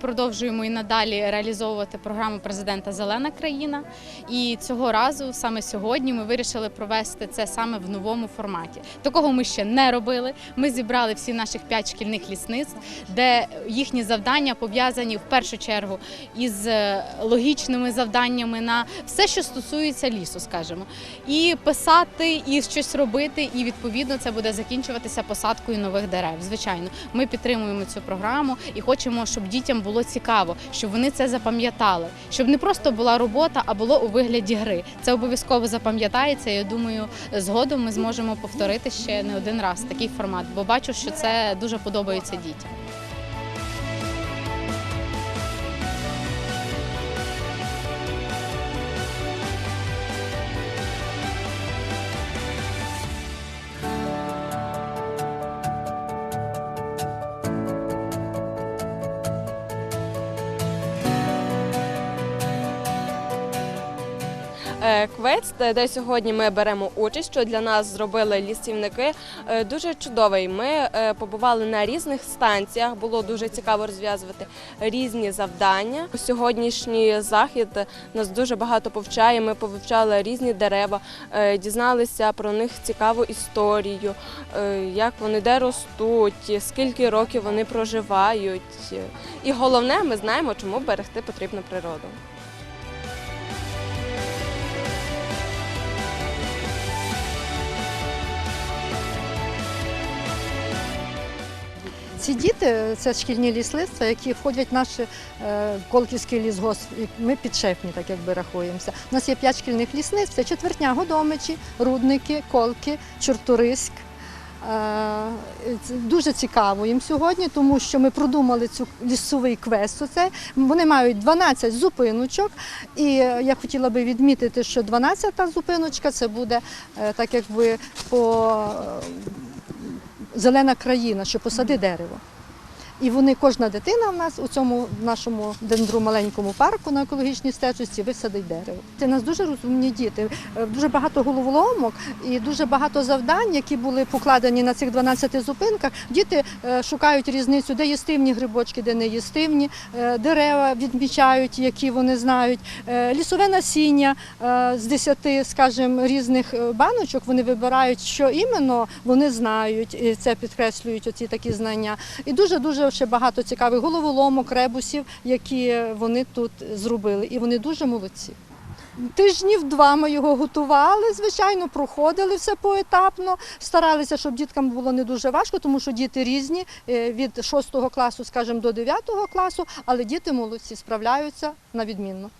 Продовжуємо і надалі реалізовувати програму президента Зелена країна. І цього разу, саме сьогодні, ми вирішили провести це саме в новому форматі. Такого ми ще не робили. Ми зібрали всі наших п'ять шкільних лісництв, де їхні завдання пов'язані в першу чергу із е, логічними завданнями на все, що стосується лісу, скажімо, і писати, і щось робити. І відповідно це буде закінчуватися посадкою нових дерев. Звичайно, ми підтримуємо цю програму і хочемо, щоб дітям було цікаво, щоб вони це запам'ятали, щоб не просто була робота, а було у вигляді гри. Це обов'язково запам'ятається. Я думаю, згодом ми зможемо повторити ще не один раз такий формат, бо бачу, що це дуже подобається дітям. Квест, де- сьогодні ми беремо участь, що для нас зробили лісівники, е, дуже чудовий. Ми е, побували на різних станціях, було дуже цікаво розв'язувати різні завдання. Сьогоднішній захід нас дуже багато повчає. Ми повивчали різні дерева, е, дізналися про них цікаву історію, е, як вони де ростуть, скільки років вони проживають. І головне, ми знаємо, чому берегти потрібно природу. Ці діти це шкільні лісництва, які входять в наш е, Колківський лісгосп. Ми підшефні, так якби рахуємося. У нас є п'ять шкільних лісництв, це четвертня, Годомичі, Рудники, Колки, Чорториськ. Е, Дуже цікаво їм сьогодні, тому що ми продумали цю лісовий квест. Вони мають 12 зупиночок, і е, я хотіла би відмітити, що 12-та зупиночка це буде так якби по зелена країна, що посади дерево. І вони, кожна дитина в нас у цьому нашому дендру маленькому парку на екологічній стежці висадить дерево. Це нас дуже розумні діти, е, дуже багато головоломок і дуже багато завдань, які були покладені на цих 12 зупинках. Діти е, шукають різницю, де їстивні грибочки, де не їстивні, е, дерева відмічають, які вони знають. Лісове насіння з 10, скажімо, різних баночок вони вибирають, що іменно вони знають, і це підкреслюють оці такі знання. І дуже дуже ще багато цікавих головоломок, ребусів, які вони тут зробили. І вони дуже молодці. Тижнів два ми його готували, звичайно, проходили все поетапно. Старалися, щоб діткам було не дуже важко, тому що діти різні е, від 6 класу, скажімо, до 9 класу, але діти молодці, справляються на відмінно.